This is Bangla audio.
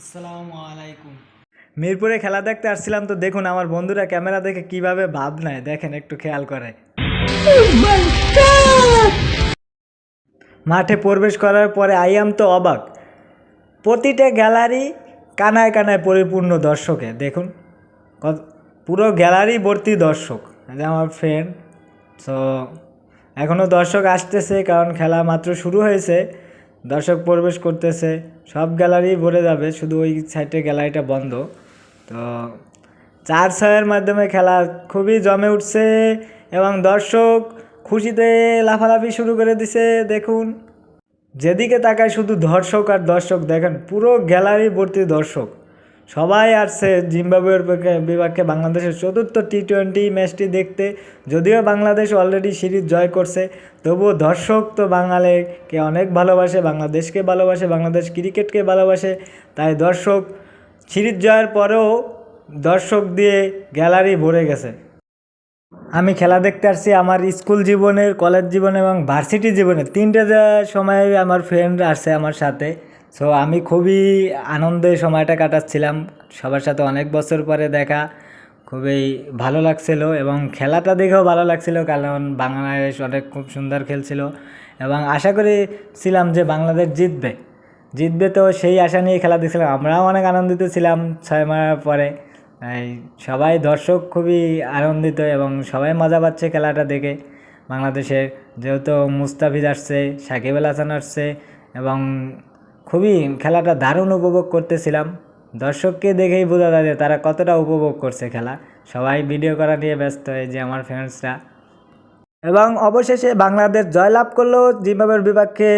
আসসালামু আলাইকুম। মিরপুরে খেলা দেখতে আসছিলাম তো দেখুন আমার বন্ধুরা ক্যামেরা দেখে কীভাবে ভাব নেয়। দেখেন, একটু খেয়াল করে। মাঠে প্রবেশ করার পরে আই আইয়াম তো অবাক। প্রতিটা গ্যালারি কানায় কানায় পরিপূর্ণ দর্শকে দেখুন পুরো গ্যালারি ভর্তি দর্শক। আমার ফ্রেন্ড সো এখনও দর্শক আসতেছে কারণ খেলা মাত্র শুরু হয়েছে। দর্শক প্রবেশ করতেছে, সব গ্যালারি ভরে যাবে, শুধু ওই সাইডে গ্যালারিটা বন্ধ। তো চার ছয়ের মাধ্যমে খেলা খুবই জমে উঠছে এবং দর্শক খুশিতে লাফালাফি শুরু করে দিছে, দেখুন। যেদিকে তাকায় শুধু দর্শক আর দর্শক, দেখেন পুরো গ্যালারি ভর্তি দর্শক। সবাই আসছে জিম্বাবুয়ের পক্ষে- বিপক্ষে বাংলাদেশের চতুর্থ টি টোয়েন্টি ম্যাচটি দেখতে। যদিও বাংলাদেশ অলরেডি সিরিজ জয় করছে, তবুও দর্শক তো বাঙালিকে অনেক ভালোবাসে, বাংলাদেশকে ভালোবাসে, বাংলাদেশ ক্রিকেটকে ভালোবাসে। তাই দর্শক, সিরিজ জয়ের পরেও দর্শক দিয়ে গ্যালারি ভরে গেছে। আমি খেলা দেখতে আসছি আমার স্কুল জীবনের, কলেজ জীবন এবং ভার্সিটি জীবনে তিনটে সময় আমার ফ্রেন্ড আসছে আমার সাথে সো আমি খুবই আনন্দে সময়টা কাটাচ্ছিলাম। সবার সাথে অনেক বছর পরে দেখা। খুবই ভালো লাগছিল এবং খেলাটা দেখেও ভালো লাগছিল কারণ বাংলাদেশ অনেক খুব সুন্দর খেলছিল এবং আশা করেছিলাম যে বাংলাদেশ জিতবে। জিতবে তো সেই আশা নিয়ে খেলা দেখছিলাম। আমরাও অনেক আনন্দিত ছিলাম ছয় মারার পরে। সবাই দর্শক খুবই আনন্দিত এবং সবাই মজা পাচ্ছে খেলাটা দেখে। বাংলাদেশের যেহেতু মুস্তাফিজ আসছে, সাকিব আল হাসান আসছে এবং খুবই খেলাটা দারুণ উপভোগ করতেছিলাম। দর্শককে দেখেই বোঝা যায় যে তারা কতটা উপভোগ করছে খেলা। সবাই ভিডিও করা নিয়ে ব্যস্ত, এই যে আমার ফ্রেন্ডসরা এবং অবশেষে বাংলাদেশ জয়লাভ করল জিম্বাবুয়ের বিপক্ষে।